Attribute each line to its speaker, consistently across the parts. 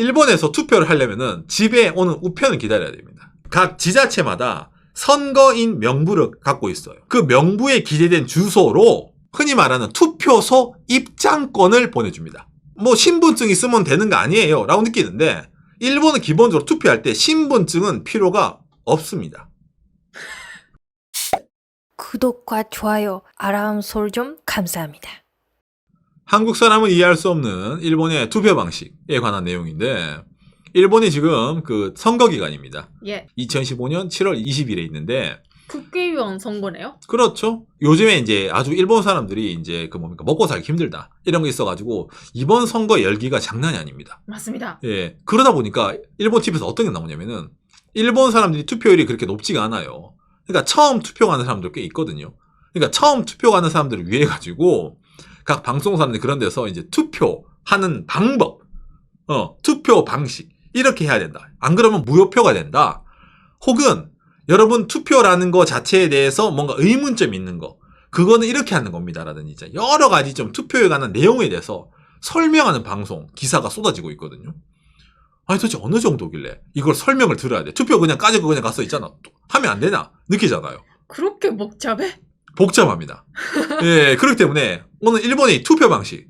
Speaker 1: 일본에서 투표를 하려면은 집에 오는 우편을 기다려야 됩니다. 각 지자체마다 선거인 명부를 갖고 있어요. 그 명부에 기재된 주소로 흔히 말하는 투표소 입장권을 보내줍니다. 뭐 신분증 있으면 되는 거 아니에요 라고 느끼는데 일본은 기본적으로 투표할 때 신분증은 필요가 없습니다.
Speaker 2: 구독과 좋아요, 알람 설정 감사합니다.
Speaker 1: 한국 사람은 이해할 수 없는 일본의 투표 방식에 관한 내용인데 일본이 지금 그 선거 기간입니다.
Speaker 3: 예.
Speaker 1: 2015년 7월 20일에 있는데
Speaker 3: 국회의원 선거네요.
Speaker 1: 그렇죠. 요즘에 이제 아주 일본 사람들이 이제 그 뭡니까 먹고 살기 힘들다 이런 게 있어가지고 이번 선거 열기가 장난이 아닙니다.
Speaker 3: 맞습니다.
Speaker 1: 예 그러다 보니까 일본 TV에서 어떤 게 나오냐면은 일본 사람들이 투표율이 그렇게 높지가 않아요. 그러니까 처음 투표하는 사람들 꽤 있거든요. 그러니까 처음 투표하는 사람들을 위해 가지고 각 방송사람들이 그런 데서 이제 투표하는 방법, 어 투표 방식 이렇게 해야 된다. 안 그러면 무효표가 된다. 혹은 여러분 투표라는 거 자체에 대해서 뭔가 의문점이 있는 거 그거는 이렇게 하는 겁니다라든지 이제 여러 가지 좀 투표에 관한 내용에 대해서 설명하는 방송 기사가 쏟아지고 있거든요. 아니 도대체 어느 정도길래 이걸 설명을 들어야 돼? 투표 그냥 까지고 그냥 가서 있잖아. 또 하면 안 되나? 느끼잖아요.
Speaker 3: 그렇게 복잡해?
Speaker 1: 복잡합니다. 예, 그렇기 때문에 오늘 일본의 투표 방식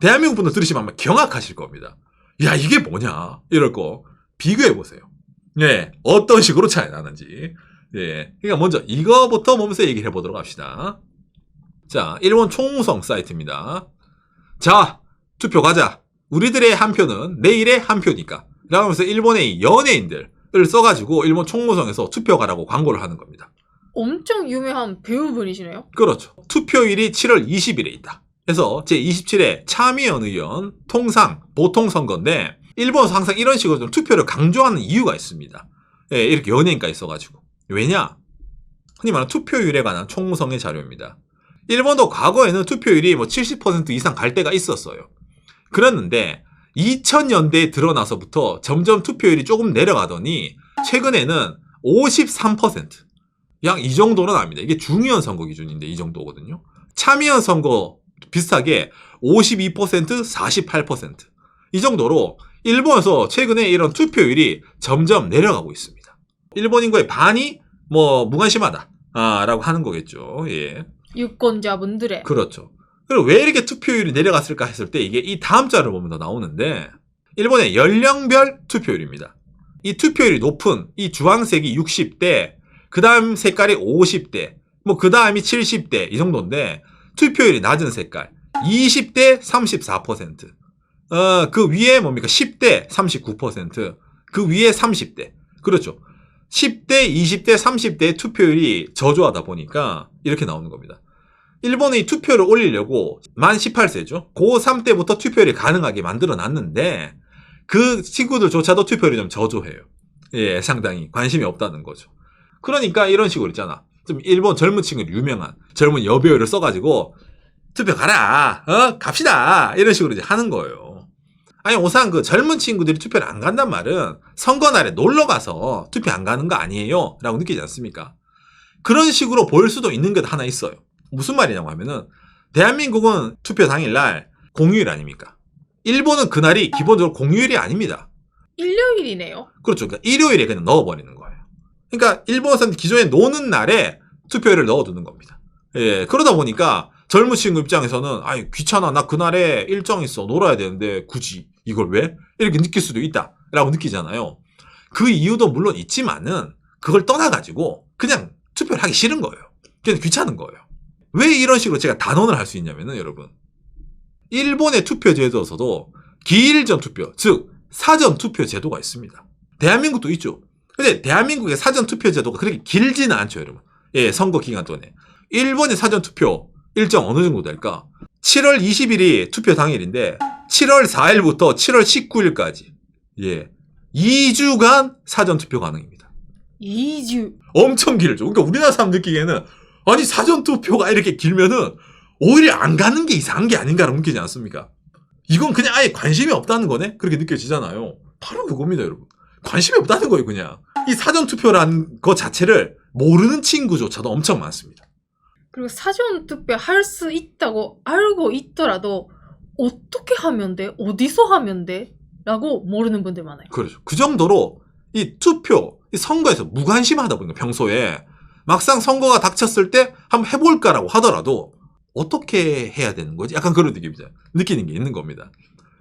Speaker 1: 대한민국 분들 들으시면 아마 경악하실 겁니다. 야 이게 뭐냐 이럴 거 비교해 보세요. 예, 어떤 식으로 차이 나는지. 예, 그러니까 먼저 이거부터 몸소 얘기를 해보도록 합시다. 자, 일본 총무성 사이트입니다. 자, 투표 가자. 우리들의 한 표는 내일의 한 표니까. 라면서 일본의 연예인들을 써가지고 일본 총무성에서 투표 가라고 광고를 하는 겁니다.
Speaker 3: 엄청 유명한 배우분이시네요.
Speaker 1: 그렇죠. 투표일이 7월 20일에 있다. 그래서 제27회 참의원 의원 통상 보통 선거인데 일본에서 항상 이런 식으로 좀 투표를 강조하는 이유가 있습니다. 예, 이렇게 연예인까지 써가지고. 왜냐? 흔히 말하는 투표율에 관한 총무성의 자료입니다. 일본도 과거에는 투표율이 뭐 70% 이상 갈 때가 있었어요. 그랬는데 2000년대에 들어나서부터 점점 투표율이 조금 내려가더니 최근에는 53%. 약이 정도는 압니다. 이게 중의원 선거 기준인데 이 정도거든요. 참의원 선거 비슷하게 52%, 48%. 이 정도로 일본에서 최근에 이런 투표율이 점점 내려가고 있습니다. 일본 인구의 반이 뭐 무관심하다. 아, 라고 하는 거겠죠. 예.
Speaker 3: 유권자분들의
Speaker 1: 그렇죠. 그리고 왜 이렇게 투표율이 내려갔을까 했을 때 이게 이 다음 자를 보면 더 나오는데 일본의 연령별 투표율입니다. 이 투표율이 높은 이 주황색이 60대, 그 다음 색깔이 50대, 뭐 그 다음이 70대 이 정도인데 투표율이 낮은 색깔 20대 34%, 어, 그 위에 뭡니까 10대 39%, 그 위에 30대 그렇죠. 10대, 20대, 30대의 투표율이 저조하다 보니까 이렇게 나오는 겁니다. 일본의 투표를 올리려고 만 18세죠. 고3 때부터 투표율이 가능하게 만들어 놨는데 그 친구들조차도 투표율이 좀 저조해요. 예, 상당히 관심이 없다는 거죠. 그러니까 이런 식으로 있잖아. 좀 일본 젊은 친구 유명한 젊은 여배우를 써가지고 투표 가라, 어, 갑시다 이런 식으로 이제 하는 거예요. 아니 우선 그 젊은 친구들이 투표를 안 간단 말은 선거 날에 놀러 가서 투표 안 가는 거 아니에요?라고 느끼지 않습니까? 그런 식으로 보일 수도 있는 게 하나 있어요. 무슨 말이냐고 하면은 대한민국은 투표 당일날 공휴일 아닙니까? 일본은 그날이 기본적으로 공휴일이 아닙니다.
Speaker 3: 일요일이네요.
Speaker 1: 그렇죠. 그러니까 일요일에 그냥 넣어버리는 거예요. 그러니까 일본에서는 기존에 노는 날에 투표일을 넣어두는 겁니다. 예, 그러다 보니까 젊은 친구 입장에서는 아이 귀찮아 나 그날에 일정 있어 놀아야 되는데 굳이 이걸 왜 이렇게 느낄 수도 있다라고 느끼잖아요. 그 이유도 물론 있지만은 그걸 떠나가지고 그냥 투표를 하기 싫은 거예요. 그냥 귀찮은 거예요. 왜 이런 식으로 제가 단언을 할 수 있냐면은 여러분 일본의 투표 제도에서도 기일전 투표 즉 사전 투표 제도가 있습니다. 대한민국도 있죠. 근데 대한민국의 사전 투표 제도가 그렇게 길지는 않죠, 여러분. 예, 선거 기간 동안에. 일본의 사전 투표 일정 어느 정도 될까? 7월 20일이 투표 당일인데 7월 4일부터 7월 19일까지 예. 2주간 사전 투표 가능입니다.
Speaker 3: 2주.
Speaker 1: 엄청 길죠. 그러니까 우리나라 사람 느끼기에는 아니 사전 투표가 이렇게 길면은 오히려 안 가는 게 이상한 게 아닌가라고 느끼지 않습니까? 이건 그냥 아예 관심이 없다는 거네? 그렇게 느껴지잖아요. 바로 그겁니다, 여러분. 관심이 없다는 거예요, 그냥. 이 사전 투표라는 것 자체를 모르는 친구조차도 엄청 많습니다.
Speaker 3: 그리고 사전 투표 할 수 있다고 알고 있더라도 어떻게 하면 돼? 어디서 하면 돼? 라고 모르는 분들 많아요.
Speaker 1: 그렇죠. 그 정도로 이 투표, 이 선거에서 무관심하다 보니까 평소에 막상 선거가 닥쳤을 때 한번 해볼까라고 하더라도 어떻게 해야 되는 거지? 약간 그런 느낌이죠. 느끼는 게 있는 겁니다.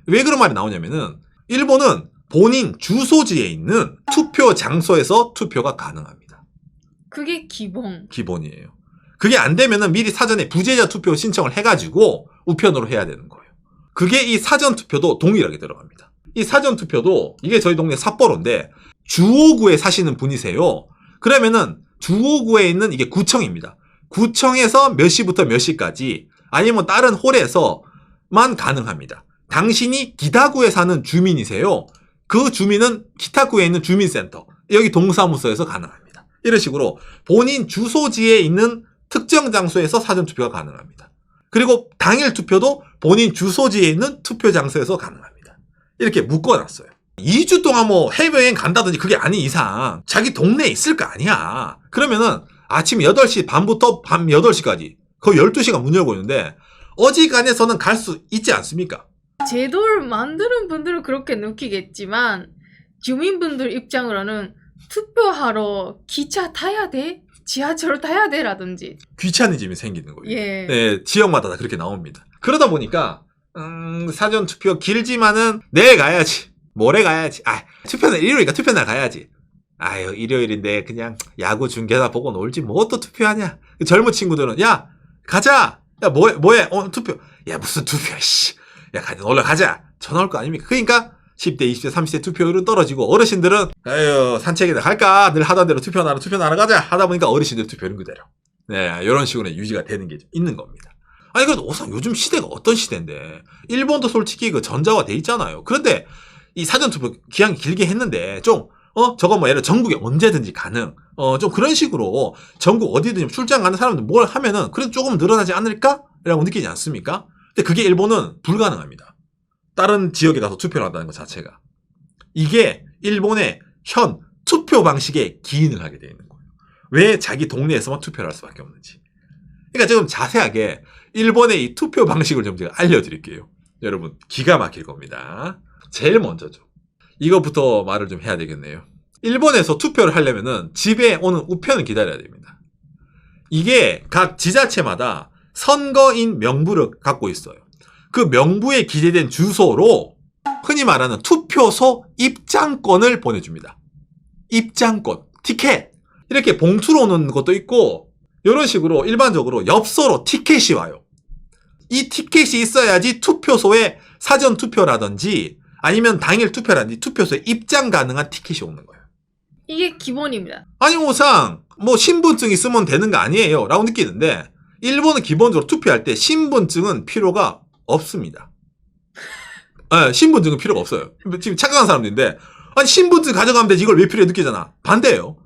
Speaker 1: 왜 그런 말이 나오냐면은 일본은 본인 주소지에 있는 투표 장소에서 투표가 가능합니다.
Speaker 3: 그게 기본.
Speaker 1: 기본이에요. 그게 안 되면은 미리 사전에 부재자 투표 신청을 해가지고 우편으로 해야 되는 거예요. 그게 이 사전 투표도 동일하게 들어갑니다. 이 사전 투표도 이게 저희 동네 삿포로인데 주호구에 사시는 분이세요. 그러면은 주호구에 있는 이게 구청입니다. 구청에서 몇 시부터 몇 시까지 아니면 다른 홀에서만 가능합니다. 당신이 기타구에 사는 주민이세요. 그 주민은 기타구에 있는 주민센터 여기 동사무소에서 가능합니다. 이런 식으로 본인 주소지에 있는 특정 장소에서 사전 투표가 가능합니다. 그리고 당일 투표도 본인 주소지에 있는 투표 장소에서 가능합니다. 이렇게 묶어놨어요. 2주 동안 뭐 해외여행 간다든지 그게 아닌 이상 자기 동네에 있을 거 아니야. 그러면은 아침 8시 반부터 밤 8시까지 거의 12시간 문 열고 있는데 어지간해서는 갈 수 있지 않습니까?
Speaker 3: 제도를 만드는 분들은 그렇게 느끼겠지만 주민분들 입장으로는 투표하러 기차 타야 돼? 지하철 타야 돼? 라든지
Speaker 1: 귀차니즘이 생기는 거예요.
Speaker 3: 예.
Speaker 1: 네, 지역마다 다 그렇게 나옵니다. 그러다 보니까 음, 사전 투표 길지만은 내일 가야지. 모레 가야지. 아, 투표는 일요일이니까 투표날 가야지. 아유, 일요일인데 그냥 야구 중계나 보고 놀지 뭐 또 투표하냐. 젊은 친구들은 야, 가자. 야, 뭐 해? 뭐 해? 어, 투표. 야, 무슨 투표? 씨. 야, 가자. 놀러 가자. 전화 올거 아닙니까? 그러니까 10대, 20대, 30대 투표율은 떨어지고 어르신들은 아유, 산책이나 갈까? 늘 하던 대로 투표 나라 투표 나라 가자. 하다 보니까 어르신들 투표율은 그대로. 네, 이런 식으로 유지가 되는 게좀 있는 겁니다. 아니, 그래도 우선 요즘 시대가 어떤 시대인데, 일본도 솔직히 그 전자화 돼 있잖아요. 그런데 이 사전투표 기한 길게 했는데, 좀, 어, 저거 뭐 예를 전국에 언제든지 가능, 어, 좀 그런 식으로 전국 어디든지 출장 가는 사람들 뭘 하면은 그래도 조금 늘어나지 않을까? 라고 느끼지 않습니까? 근데 그게 일본은 불가능합니다. 다른 지역에 가서 투표를 한다는 것 자체가. 이게 일본의 현 투표 방식에 기인을 하게 되어 있는 거예요. 왜 자기 동네에서만 투표를 할 수밖에 없는지. 그러니까 지금 자세하게 일본의 이 투표 방식을 좀 제가 알려드릴게요. 여러분 기가 막힐 겁니다. 제일 먼저죠. 이것부터 말을 좀 해야 되겠네요. 일본에서 투표를 하려면은 집에 오는 우편을 기다려야 됩니다. 이게 각 지자체마다 선거인 명부를 갖고 있어요. 그 명부에 기재된 주소로 흔히 말하는 투표소 입장권을 보내줍니다. 입장권, 티켓. 이렇게 봉투로 오는 것도 있고, 이런 식으로 일반적으로 엽서로 티켓이 와요. 이 티켓이 있어야지 투표소에 사전 투표라든지 아니면 당일 투표라든지 투표소에 입장 가능한 티켓이 오는 거예요.
Speaker 3: 이게 기본입니다.
Speaker 1: 아니 뭐상 뭐 신분증 있으면 되는 거 아니에요 라고 느끼는데 일본은 기본적으로 투표할 때 신분증은 필요가 없습니다. 네, 신분증은 필요가 없어요. 지금 착각한 사람들인데 아니 신분증 가져가면 되지 이걸 왜 필요해 느끼잖아. 반대예요.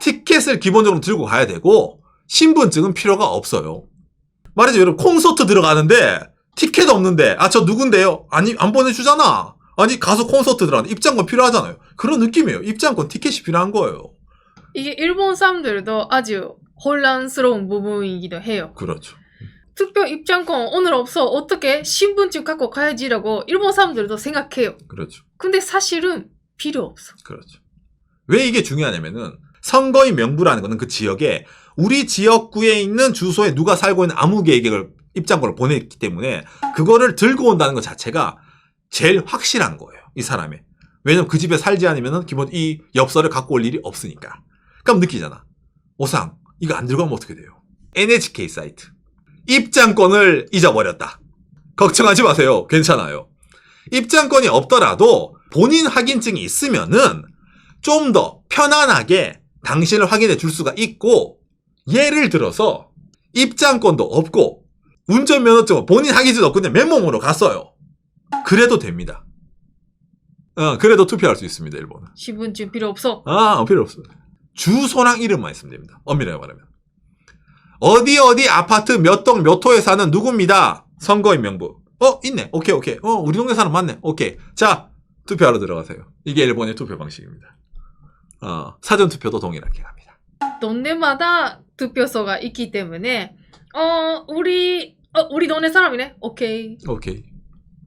Speaker 1: 티켓을 기본적으로 들고 가야 되고 신분증은 필요가 없어요. 말이죠 여러분 콘서트 들어가는데 티켓 없는데 아 저 누군데요? 아니 안 보내주잖아. 아니 가서 콘서트 들어가는데 입장권 필요하잖아요. 그런 느낌이에요. 입장권 티켓이 필요한 거예요.
Speaker 3: 이게 일본 사람들도 아주 혼란스러운 부분이기도 해요.
Speaker 1: 그렇죠.
Speaker 3: 투표 입장권 오늘 없어 어떻게 신분증 갖고 가야지라고 일본 사람들도 생각해요.
Speaker 1: 그렇죠.
Speaker 3: 근데 사실은 필요 없어.
Speaker 1: 그렇죠. 왜 이게 중요하냐면은 선거인 명부라는 거는 그 지역에 우리 지역구에 있는 주소에 누가 살고 있는 아무 계획을 입장권을 보냈기 때문에 그거를 들고 온다는 것 자체가 제일 확실한 거예요. 이 사람의. 왜냐면 그 집에 살지 않으면은 기본 이 엽서를 갖고 올 일이 없으니까. 그럼 느끼잖아. 오상 이거 안 들고 가면 어떻게 돼요? NHK 사이트. 입장권을 잊어버렸다. 걱정하지 마세요. 괜찮아요. 입장권이 없더라도 본인 확인증이 있으면은 좀 더 편안하게 당신을 확인해 줄 수가 있고 예를 들어서 입장권도 없고 운전면허증은 본인 확인증도 없고 그냥 맨몸으로 갔어요. 그래도 됩니다. 어, 그래도 투표할 수 있습니다, 일본은.
Speaker 3: 신분증 필요 없어.
Speaker 1: 아, 필요 없어요. 주소랑 이름만 있으면 됩니다. 엄밀하게 말하면. 어디 어디 아파트 몇 동 몇 호에 사는 누구입니다. 선거인 명부. 어, 있네. 오케이, 오케이. 어, 우리 동네 사람 맞네. 오케이. 자, 투표하러 들어가세요. 이게 일본의 투표 방식입니다. 어, 사전 투표도 동일하게 갑니다.
Speaker 3: 동네마다 투표소가 있기 때문에 어 우리 어 우리 동네 사람이네. 오케이.
Speaker 1: 오케이.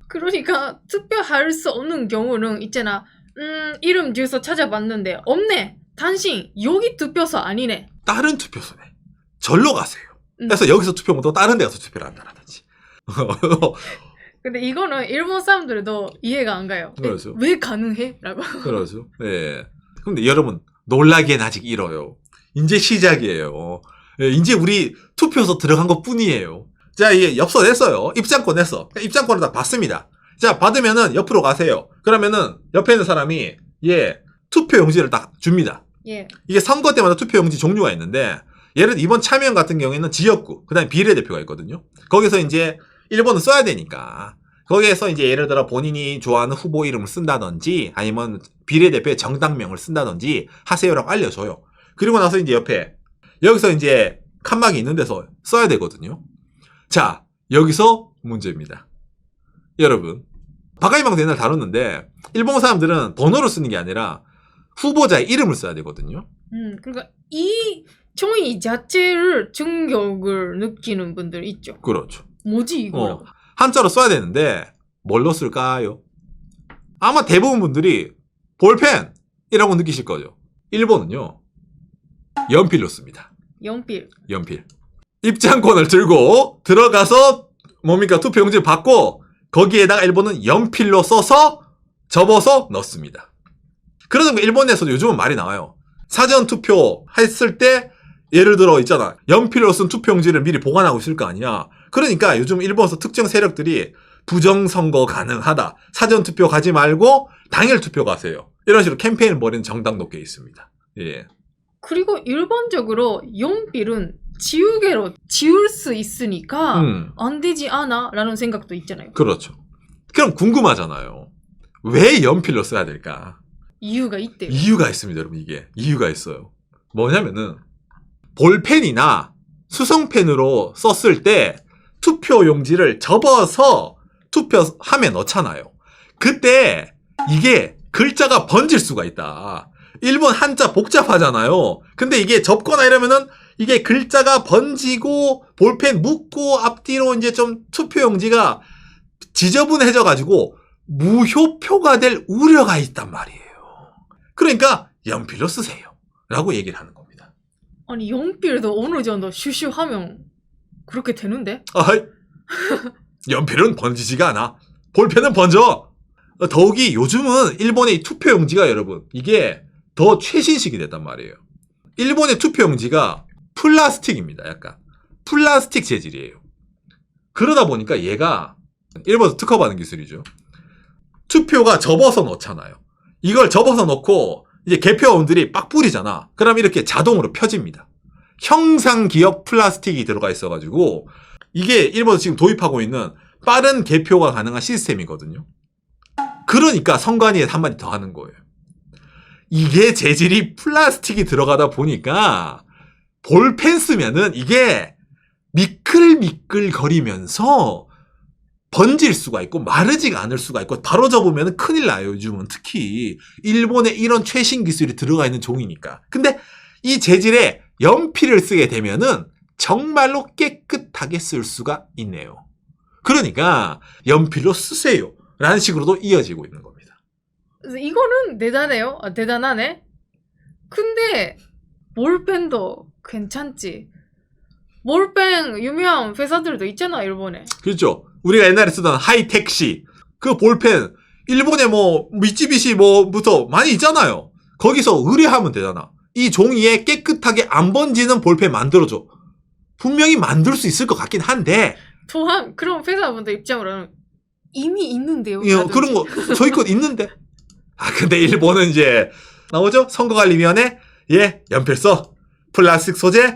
Speaker 3: 그러니까 투표할 수 없는 경우는 있잖아. 음, 이름 주소 찾아봤는데 없네. 당신 여기 투표소 아니네.
Speaker 1: 다른 투표소네. 절로 가세요.
Speaker 3: 음.
Speaker 1: 그래서 여기서 투표 못하고 다른 데 가서 투표를 한다라든지.
Speaker 3: 근데 이거는 일본 사람들도 이해가 안 가요. 에,
Speaker 1: 그렇죠.
Speaker 3: 왜 가능해? 라고.
Speaker 1: 그러죠. 예. 근데 여러분, 놀라기엔 아직 이뤄요. 이제 시작이에요. 예, 이제 우리 투표소 들어간 것 뿐이에요. 자, 이게 엽서 냈어요. 입장권 냈어. 입장권을 딱 받습니다. 자, 받으면은 옆으로 가세요. 그러면은 옆에 있는 사람이, 예, 투표 용지를 딱 줍니다.
Speaker 3: 예.
Speaker 1: 이게 선거 때마다 투표 용지 종류가 있는데, 예를 들어 이번 참여연 같은 경우에는 지역구, 그 다음에 비례대표가 있거든요. 거기서 이제 1번은 써야 되니까, 거기에서 이제 예를 들어 본인이 좋아하는 후보 이름을 쓴다든지, 아니면 비례대표의 정당명을 쓴다든지 하세요라고 알려줘요. 그리고 나서 이제 옆에, 여기서 이제 칸막이 있는 데서 써야 되거든요. 자, 여기서 문제입니다. 여러분, 바가이방도 옛날 다뤘는데, 일본 사람들은 번호를 쓰는 게 아니라 후보자의 이름을 써야 되거든요.
Speaker 3: 음, 그러니까 이 총이 자체를 충격을 느끼는 분들 있죠.
Speaker 1: 그렇죠.
Speaker 3: 뭐지 이거라고.
Speaker 1: 어, 한자로 써야 되는데 뭘로 쓸까요? 아마 대부분 분들이 볼펜이라고 느끼실 거죠. 1번은요. 연필로 씁니다.
Speaker 3: 연필.
Speaker 1: 연필. 입장권을 들고 들어가서 뭡니까 투표용지 받고 거기에다가 1번은 연필로 써서 접어서 넣습니다. 그러는 거 일본에서도 요즘은 말이 나와요. 사전 투표 했을 때 예를 들어 있잖아. 연필로 쓴 투표용지를 미리 보관하고 있을 거 아니야. 그러니까 요즘 일본에서 특정 세력들이 부정선거 가능하다. 사전 투표 가지 말고 당일 투표 가세요. 이런 식으로 캠페인을 벌이는 정당도 꽤 있습니다. 예.
Speaker 3: 그리고 일반적으로 연필은 지우개로 지울 수 있으니까
Speaker 1: 음.
Speaker 3: 안 되지 않아? 라는 생각도 있잖아요.
Speaker 1: 그렇죠. 그럼 궁금하잖아요. 왜 연필로 써야 될까?
Speaker 3: 이유가 있대요.
Speaker 1: 이유가 있습니다, 여러분, 이게. 이유가 있어요. 뭐냐면은, 볼펜이나 수성펜으로 썼을 때 투표 용지를 접어서 투표함에 넣잖아요. 그때 이게 글자가 번질 수가 있다. 일본 한자 복잡하잖아요. 근데 이게 접거나 이러면은 이게 글자가 번지고 볼펜 묶고 앞뒤로 이제 좀 투표 용지가 지저분해져 가지고 무효표가 될 우려가 있단 말이에요. 그러니까 연필로 쓰세요. 라고 얘기를 하는 겁니다.
Speaker 3: 아니 연필도 어느 정도 슈슈하면 그렇게 되는데?
Speaker 1: 아이, 연필은 번지지가 않아. 볼펜은 번져. 어, 더욱이 요즘은 일본의 이 투표용지가 여러분, 이게 더 최신식이 됐단 말이에요. 일본의 투표용지가 플라스틱입니다, 약간. 플라스틱 재질이에요. 그러다 보니까 얘가 일본에서 특허받은 기술이죠. 투표가 접어서 넣잖아요. 이걸 접어서 넣고 이제 개표원들이 빡 뿌리잖아. 그럼 이렇게 자동으로 펴집니다. 형상 기업 플라스틱이 들어가 있어가지고 이게 일본에서 지금 도입하고 있는 빠른 개표가 가능한 시스템이거든요. 그러니까 선관위에 한마디 더 하는 거예요. 이게 재질이 플라스틱이 들어가다 보니까 볼펜 쓰면은 이게 미끌미끌 거리면서 번질 수가 있고 마르지가 않을 수가 있고 바로 접으면 큰일 나요 요즘은 특히 일본에 이런 최신 기술이 들어가 있는 종이니까 근데 이 재질에 연필을 쓰게 되면은 정말로 깨끗하게 쓸 수가 있네요 그러니까 연필로 쓰세요 라는 식으로도 이어지고 있는 겁니다
Speaker 3: 이거는 대단해요. 아, 대단하네. 근데 볼펜도 괜찮지. 볼펜 유명한 회사들도 있잖아 일본에.
Speaker 1: 그렇죠 우리가 옛날에 쓰던 하이텍시 그 볼펜 일본에 뭐 미찌비시 뭐부터 많이 있잖아요. 거기서 의뢰하면 되잖아. 이 종이에 깨끗하게 안 번지는 볼펜 만들어줘. 분명히 만들 수 있을 것 같긴 한데.
Speaker 3: 또한 그런 회사분들 입장으로는 이미 있는데요.
Speaker 1: 예, 그런 거 저희 것 있는데. 아 근데 일본은 이제 나오죠? 선거관리위원회? 예 연필 써. 플라스틱 소재?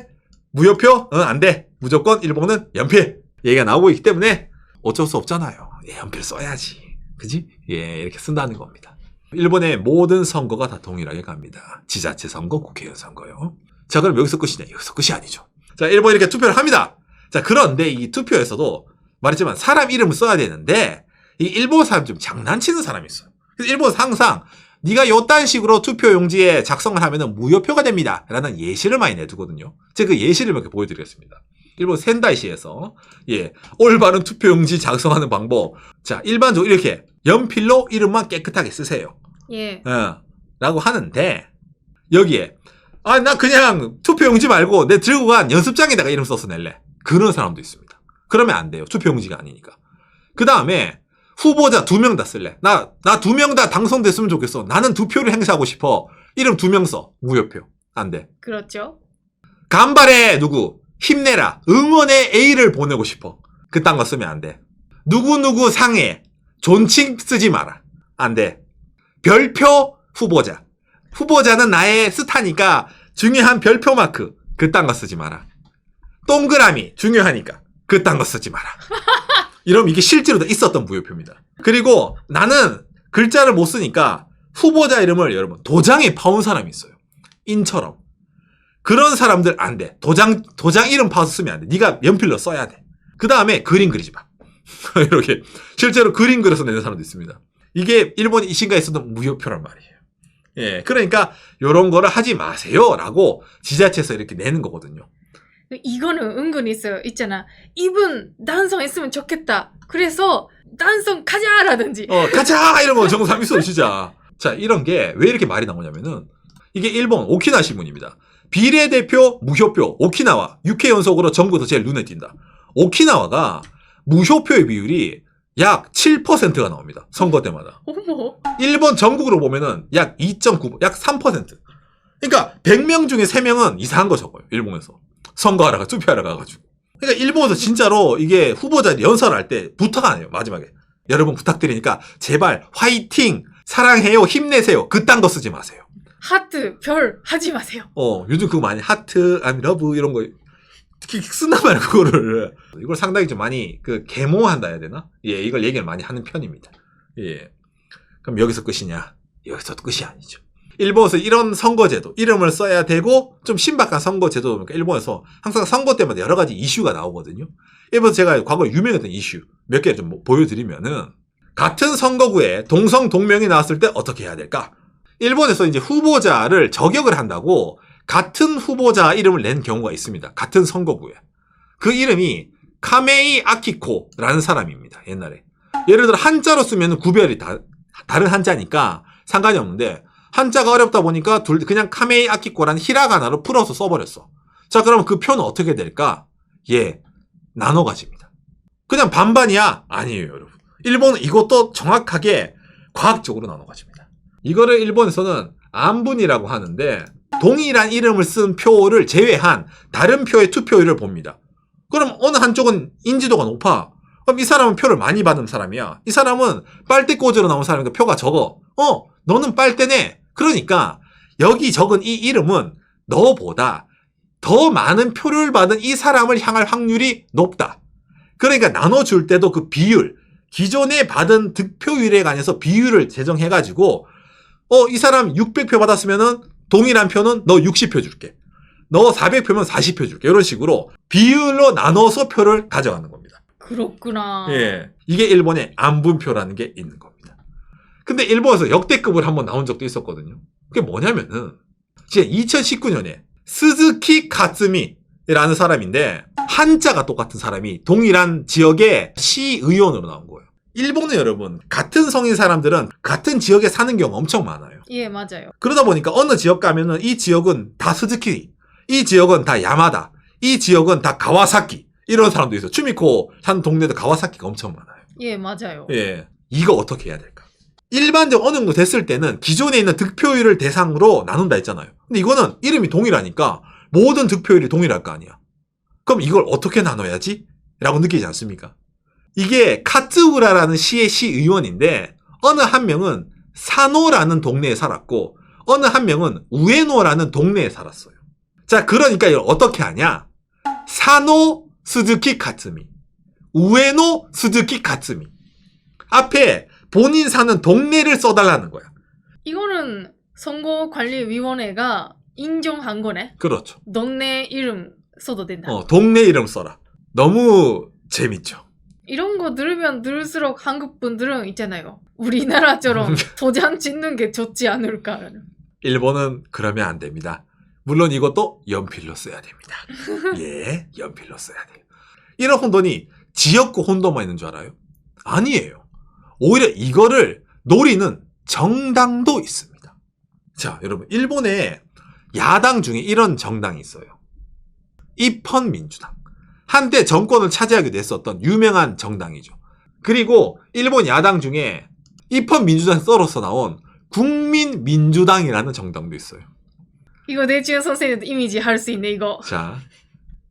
Speaker 1: 무효표? 응 안돼. 무조건 일본은 연필. 얘기가 나오고 있기 때문에 어쩔 수 없잖아요. 예 연필 써야지. 그지? 예 이렇게 쓴다는 겁니다. 일본의 모든 선거가 다 동일하게 갑니다. 지자체 선거 국회의원 선거요. 자 그럼 여기서 끝이냐? 여기서 끝이 아니죠. 자 일본 이렇게 투표를 합니다. 자 그런데 이 투표에서도 말했지만 사람 이름을 써야 되는데 이 일본 사람 좀 장난치는 사람이 있어요. 그래서 일본은 항상 네가 요딴 식으로 투표 용지에 작성을 하면은 무효표가 됩니다. 라는 예시를 많이 내두거든요. 제가 그 예시를 몇 개 보여드리겠습니다. 일본 센다이시에서 예 올바른 투표용지 작성하는 방법. 자 일반적으로 이렇게 연필로 이름만 깨끗하게 쓰세요.
Speaker 3: 예.
Speaker 1: 어, 라고 하는데 여기에 아 나 그냥 투표용지 말고 내 들고 간 연습장에다가 이름 써서 낼래. 그런 사람도 있습니다. 그러면 안 돼요. 투표용지가 아니니까. 그 다음에 후보자 두 명 다 쓸래. 나 나 두 명 다 당선됐으면 좋겠어. 나는 두 표를 행사하고 싶어. 이름 두 명 써. 무효표. 안 돼.
Speaker 3: 그렇죠.
Speaker 1: 간발해 누구 힘내라. 응원의 A를 보내고 싶어. 그딴 거 쓰면 안 돼. 누구누구 상해. 존칭 쓰지 마라. 안 돼. 별표 후보자. 후보자는 나의 스타니까 중요한 별표 마크. 그딴 거 쓰지 마라. 동그라미 중요하니까 그딴 거 쓰지 마라. 이러면 이게 실제로 있었던 무효표입니다. 그리고 나는 글자를 못 쓰니까 후보자 이름을 여러분 도장에 파온 사람이 있어요. 인처럼 그런 사람들 안 돼. 도장 도장 이름 파서 쓰면 안 돼. 네가 연필로 써야 돼. 그 다음에 그림 그리지 마. 이렇게 실제로 그림 그려서 내는 사람도 있습니다. 이게 일본 이신가에 있었던 무효표란 말이에요. 예, 그러니까 이런 거를 하지 마세요라고 지자체에서 이렇게 내는 거거든요.
Speaker 3: 이거는 은근히 있어요. 있잖아. 이분 단성했으면 좋겠다. 그래서 단성 가자라든지.
Speaker 1: 어, 가자 이런 거 정상 있어요, 진짜. 자, 이런 게 왜 이렇게 말이 나오냐면은 이게 일본 오키나 신문입니다. 비례대표 무효표 오키나와 6회 연속으로 전국에서 제일 눈에 띈다. 오키나와가 무효표의 비율이 약 7%가 나옵니다. 선거 때마다.
Speaker 3: 어머.
Speaker 1: 일본 전국으로 보면은 약 2.9, 약 3%. 그러니까 100명 중에 3명은 이상한 거 적어요. 일본에서. 선거하러 가, 투표하러 가가지고. 그러니까 일본에서 진짜로 이게 후보자 연설할 때 부탁 안 해요. 마지막에. 여러분 부탁드리니까 제발 화이팅! 사랑해요! 힘내세요! 그딴 거 쓰지 마세요.
Speaker 3: 하트, 별 하지 마세요.
Speaker 1: 어, 요즘 그거 많이 하트, I'm love 이런 거 특히 쓴단 말이야, 그거를. 이걸 상당히 좀 많이 그 계모한다 해야 되나? 예, 이걸 얘기를 많이 하는 편입니다. 예. 그럼 여기서 끝이냐? 여기서도 끝이 아니죠. 일본에서 이런 선거제도, 이름을 써야 되고, 좀 신박한 선거제도, 그러니까 일본에서 항상 선거 때마다 여러 가지 이슈가 나오거든요. 일본에서 제가 과거에 유명했던 이슈 몇 개 좀 보여드리면은, 같은 선거구에 동성 동명이 나왔을 때 어떻게 해야 될까? 일본에서 이제 후보자를 저격을 한다고 같은 후보자 이름을 낸 경우가 있습니다. 같은 선거구에. 그 이름이 카메이 아키코라는 사람입니다. 옛날에. 예를 들어 한자로 쓰면 구별이 다, 다른 한자니까 상관이 없는데 한자가 어렵다 보니까 둘 그냥 카메이 아키코라는 히라가나로 풀어서 써버렸어. 자 그러면 그 표는 어떻게 될까? 예, 나눠 가집니다. 그냥 반반이야? 아니에요, 여러분. 일본은 이것도 정확하게 과학적으로 나눠 가집니다. 이거를 일본에서는 안분이라고 하는데 동일한 이름을 쓴 표를 제외한 다른 표의 투표율을 봅니다. 그럼 어느 한쪽은 인지도가 높아. 그럼 이 사람은 표를 많이 받은 사람이야. 이 사람은 빨대 꽂으러 나온 사람이니까 표가 적어. 어, 너는 빨대네. 그러니까 여기 적은 이 이름은 너보다 더 많은 표를 받은 이 사람을 향할 확률이 높다. 그러니까 나눠줄 때도 그 비율, 기존에 받은 득표율에 관해서 비율을 제정해가지고 어, 이 사람 600표 받았으면은 동일한 표는 너 60표 줄게. 너 400표면 40표 줄게. 이런 식으로 비율로 나눠서 표를 가져가는 겁니다.
Speaker 3: 그렇구나.
Speaker 1: 예. 이게 일본의 안분표라는 게 있는 겁니다. 근데 일본에서 역대급을 한번 나온 적도 있었거든요. 그게 뭐냐면은, 제 2019년에 스즈키 카츠미라는 사람인데, 한자가 똑같은 사람이 동일한 지역의 시의원으로 나온 거예요. 일본은 여러분, 같은 성인 사람들은 같은 지역에 사는 경우가 엄청 많아요.
Speaker 3: 예, 맞아요.
Speaker 1: 그러다 보니까 어느 지역 가면은 이 지역은 다 스즈키, 이 지역은 다 야마다, 이 지역은 다 가와사키 이런 사람도 있어. 추미코 사는 동네도 가와사키가 엄청 많아요.
Speaker 3: 예, 맞아요.
Speaker 1: 예, 이거 어떻게 해야 될까? 일반적 어느 정도 됐을 때는 기존에 있는 득표율을 대상으로 나눈다 했잖아요. 근데 이거는 이름이 동일하니까 모든 득표율이 동일할 거 아니야. 그럼 이걸 어떻게 나눠야지? 라고 느끼지 않습니까? 이게 카츠우라라는 시의 시의원인데 어느 한 명은 사노라는 동네에 살았고 어느 한 명은 우에노라는 동네에 살았어요. 자, 그러니까 이걸 어떻게 하냐? 사노 스즈키 카츠미, 우에노 스즈키 카츠미. 앞에 본인 사는 동네를 써달라는 거야.
Speaker 3: 이거는 선거관리위원회가 인정한 거네.
Speaker 1: 그렇죠.
Speaker 3: 동네 이름 써도 된다.
Speaker 1: 어, 동네 이름 써라. 너무 재밌죠.
Speaker 3: 이런 거 들으면 들을수록 한국 분들은 있잖아요. 우리나라처럼 도장 짓는 게 좋지 않을까.
Speaker 1: 일본은 그러면 안 됩니다. 물론 이것도 연필로 써야 됩니다. 예, 연필로 써야 돼요. 이런 혼돈이 지역구 혼돈만 있는 줄 알아요? 아니에요. 오히려 이거를 노리는 정당도 있습니다. 자, 여러분, 일본에 야당 중에 이런 정당이 있어요. 입헌 민주당. 한때 정권을 차지하기도 했었던 유명한 정당이죠. 그리고 일본 야당 중에 입헌 민주당 썰어서 나온 국민민주당이라는 정당도 있어요.
Speaker 3: 이거 내지은 선생님도 이미지 할 수 있네 이거.
Speaker 1: 자,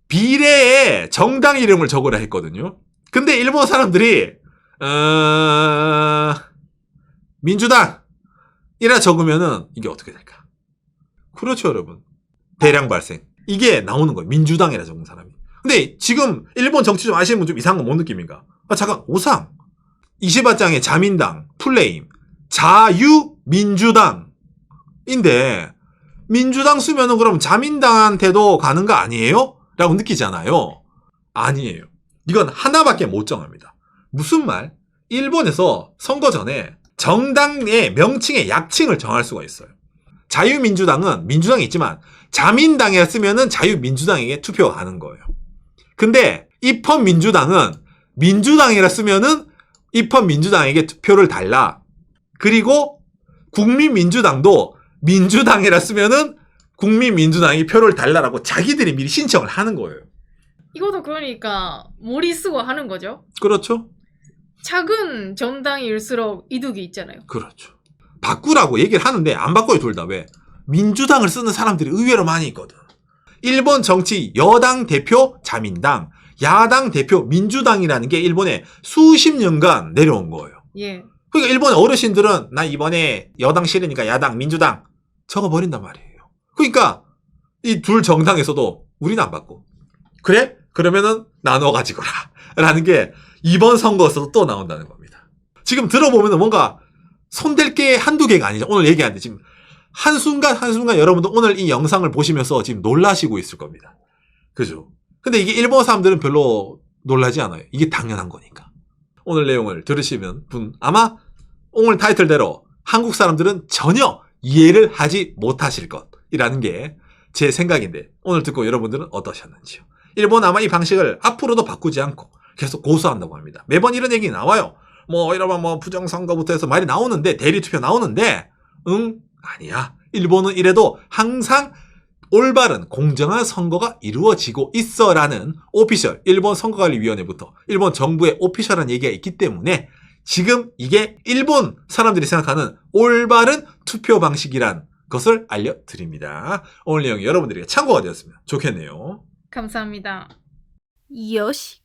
Speaker 1: 비례에 정당 이름을 적으라 했거든요. 근데 일본 사람들이 어... 민주당 이라 적으면은 이게 어떻게 될까? 그렇죠, 여러분. 대량 발생. 이게 나오는 거예요. 민주당이라 적은 사람이. 근데 지금 일본 정치 좀 아시는 분 좀 이상한 거못 느낍니까? 아, 잠깐, 오상. 28장의 자민당, 플레임, 자유민주당인데, 민주당 쓰면은 그럼 자민당한테도 가는 거 아니에요? 라고 느끼잖아요. 아니에요. 이건 하나밖에 못 정합니다. 무슨 말? 일본에서 선거 전에 정당의 명칭의 약칭을 정할 수가 있어요. 자유민주당은 민주당이 있지만 자민당에 쓰면은 자유민주당에게 투표가 가는 거예요. 근데 입헌 민주당은 민주당이라 쓰면은 입헌 민주당에게 투표를 달라. 그리고 국민민주당도 민주당이라 쓰면은 국민민주당이 표를 달라라고 자기들이 미리 신청을 하는 거예요.
Speaker 3: 이것도 그러니까 머리 쓰고 하는 거죠.
Speaker 1: 그렇죠?
Speaker 3: 작은 정당일수록 이득이 있잖아요.
Speaker 1: 그렇죠. 바꾸라고 얘기를 하는데 안 바꿔요, 둘 다. 왜? 민주당을 쓰는 사람들이 의외로 많이 있거든. 일본 정치 여당 대표 자민당, 야당 대표 민주당이라는 게 일본에 수십 년간 내려온 거예요.
Speaker 3: 예.
Speaker 1: 그러니까 일본 어르신들은 나 이번에 여당 싫으니까 야당, 민주당 적어버린단 말이에요. 그러니까 이 둘 정당에서도 우리는 안 받고. 그래? 그러면은 나눠 가지거라. 라는 게 이번 선거에서도 또 나온다는 겁니다. 지금 들어보면 뭔가 손댈 게 한두 개가 아니죠. 오늘 얘기하는데 지금 한순간 한순간 여러분도 오늘 이 영상을 보시면서 지금 놀라시고 있을 겁니다. 그죠? 근데 이게 일본 사람들은 별로 놀라지 않아요. 이게 당연한 거니까. 오늘 내용을 들으시면 분 아마 오늘 타이틀대로 한국 사람들은 전혀 이해를 하지 못하실 것이라는 게 제 생각인데 오늘 듣고 여러분들은 어떠셨는지요? 일본 아마 이 방식을 앞으로도 바꾸지 않고 계속 고수한다고 합니다. 매번 이런 얘기 나와요. 뭐 이러면 뭐 부정선거부터 해서 말이 나오는데 대리투표 나오는데 응 아니야. 일본은 이래도 항상 올바른 공정한 선거가 이루어지고 있어라는 오피셜 일본 선거관리위원회부터 일본 정부의 오피셜한 얘기가 있기 때문에 지금 이게 일본 사람들이 생각하는 올바른 투표 방식이란 것을 알려드립니다. 오늘 내용이 여러분들에게 참고가 되었으면 좋겠네요.
Speaker 3: 감사합니다.
Speaker 2: 요시.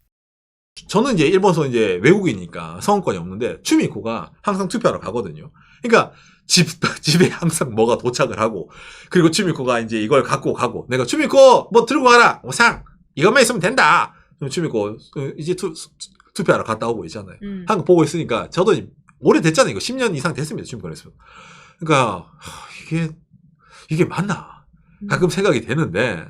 Speaker 1: 저는 이제 일본서 이제 외국이니까 성권이 없는데 추미코가 항상 투표하러 가거든요. 그러니까 집 집에 항상 뭐가 도착을 하고 그리고 추미코가 이제 이걸 갖고 가고 내가 추미코 뭐 들고 가라 뭐 상 이것만 있으면 된다. 그럼 추미코 어, 이제 투, 투표하러 갔다 오고 있잖아요.
Speaker 3: 음.
Speaker 1: 한거 보고 있으니까 저도 오래 됐잖아요. 이거 10년 이상 됐습니다. 추미코를 했으면. 그러니까 하, 이게 이게 맞나? 가끔 생각이 되는데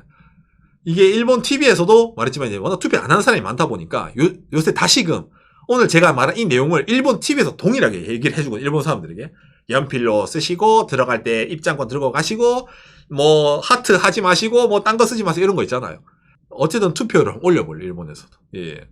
Speaker 1: 이게 일본 TV에서도 말했지만 이제 워낙 투표 안 하는 사람이 많다 보니까 요, 요새 다시금 오늘 제가 말한 이 내용을 일본 TV에서 동일하게 얘기를 해주고 일본 사람들에게 연필로 쓰시고 들어갈 때 입장권 들고 가시고 뭐 하트 하지 마시고 뭐 딴 거 쓰지 마세요 이런 거 있잖아요. 어쨌든 투표를 올려볼래 일본에서도. 예.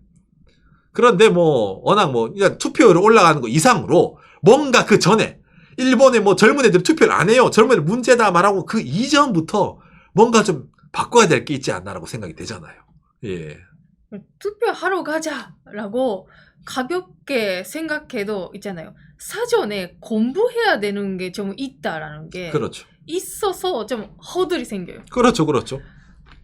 Speaker 1: 그런데 뭐 워낙 뭐 일단 투표율 올라가는 거 이상으로 뭔가 그 전에 일본의 뭐 젊은 애들 투표를 안 해요. 젊은 애들 문제다 말하고 그 이전부터 뭔가 좀 바꿔야 될 게 있지 않나라고 생각이 되잖아요. 예.
Speaker 3: 투표하러 가자라고 가볍게 생각해도 있잖아요. 사전에 공부해야 되는 게 좀 있다라는 게
Speaker 1: 그렇죠.
Speaker 3: 있어서 좀 허들이 생겨요.
Speaker 1: 그렇죠. 그렇죠.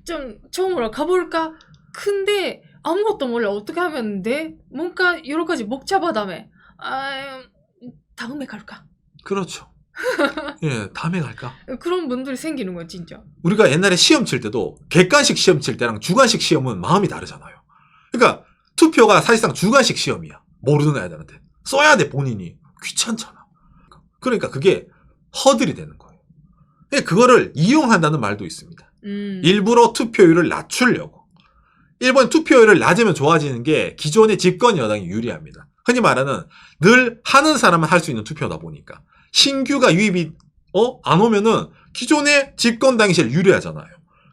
Speaker 3: 좀 처음으로 가볼까? 근데 아무것도 몰라 어떻게 하면 돼? 뭔가 여러 가지 다음에 아 다음에 갈까?
Speaker 1: 그렇죠. 예, 다음에 갈까?
Speaker 3: 그런 분들이 생기는 거야 진짜.
Speaker 1: 우리가 옛날에 시험 칠 때도 객관식 시험 칠 때랑 주관식 시험은 마음이 다르잖아요. 그러니까 투표가 사실상 주관식 시험이야. 모르는 애들한테. 써야 돼, 본인이. 귀찮잖아. 그러니까 그게 허들이 되는 거예요. 예, 그거를 이용한다는 말도 있습니다.
Speaker 3: 음.
Speaker 1: 일부러 투표율을 낮추려고. 일본 투표율을 낮으면 좋아지는 게 기존의 집권 여당이 유리합니다. 흔히 말하는 늘 하는 사람은 할 수 있는 투표다 보니까 신규가 유입이 어? 안 오면은 기존의 집권 당시에 유리하잖아요.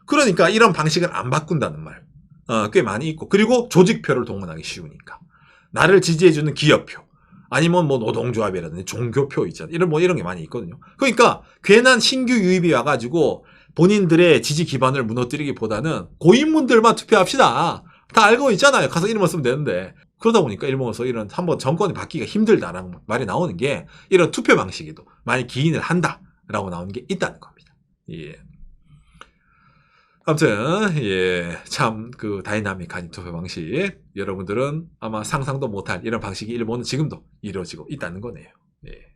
Speaker 1: 그러니까 이런 방식을 안 바꾼다는 말. 어, 꽤 많이 있고. 그리고 조직표를 동원하기 쉬우니까. 나를 지지해주는 기업표. 아니면 뭐 노동조합이라든지 종교표 있잖아. 이런 뭐 이런 게 많이 있거든요. 그러니까 괜한 신규 유입이 와가지고 본인들의 지지 기반을 무너뜨리기보다는 고인분들만 투표합시다. 다 알고 있잖아요. 가서 이름을 쓰면 되는데. 그러다 보니까 일본에서 이런 한번 정권이 바뀌기가 힘들다라는 말이 나오는 게 이런 투표 방식에도 많이 기인을 한다라고 나오는 게 있다는 겁니다. 예. 아무튼 예, 참 그 다이나믹한 이 투표 방식 여러분들은 아마 상상도 못할 이런 방식이 일본은 지금도 이루어지고 있다는 거네요. 예.